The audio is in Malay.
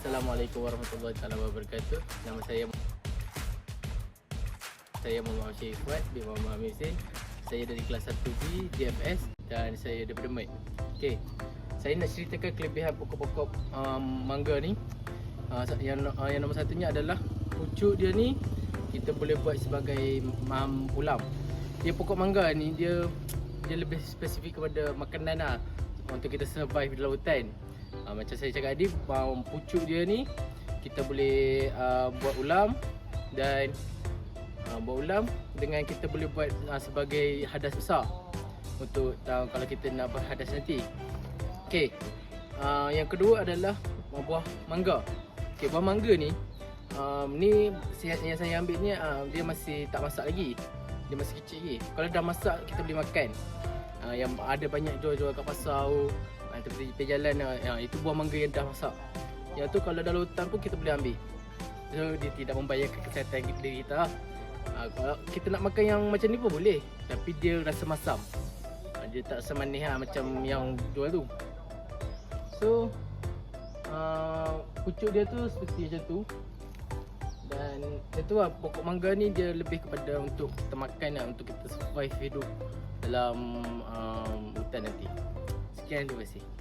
Assalamualaikum warahmatullahi taala wabarakatuh. Nama saya saya Muhammad Syed Fuad bin Muhammad Hamisin. Saya dari kelas 1B JFS dan saya daripada Mat. Okey. Saya nak ceritakan kelebihan pokok-pokok um, mangga ni. Uh, yang uh, yang nombor satunya adalah pucuk dia ni kita boleh buat sebagai um, ulam. Dia pokok mangga ni dia dia lebih spesifik kepada makanan lah untuk kita survive di lautan. Uh, macam saya cakap tadi, um, pucuk dia ni kita boleh uh, buat ulam dan uh, buat ulam dengan kita boleh buat uh, sebagai hadas besar untuk uh, kalau kita nak berhadas nanti. Okey. Uh, yang kedua adalah uh, buah mangga. Okey, buah mangga ni um, ni yang saya ambil ni uh, dia masih tak masak lagi. Dia masih kecil lagi. Kalau dah masak kita boleh makan. Uh, yang ada banyak jual-jual kat pasar tu, uh, tepi tepi jalan uh, itu buah mangga yang dah masak. Yang tu kalau dalam hutan pun kita boleh ambil. So dia tidak membahayakan kesihatan kita diri kita. Uh, kalau kita nak makan yang macam ni pun boleh. Tapi dia rasa masam. Uh, dia tak semanis lah macam yang jual tu. So uh, pucuk dia tu seperti macam tu dan itu lah pokok mangga ni dia lebih kepada untuk kita makan lah untuk kita survive hidup dalam um, hutan nanti. Can do Candidacy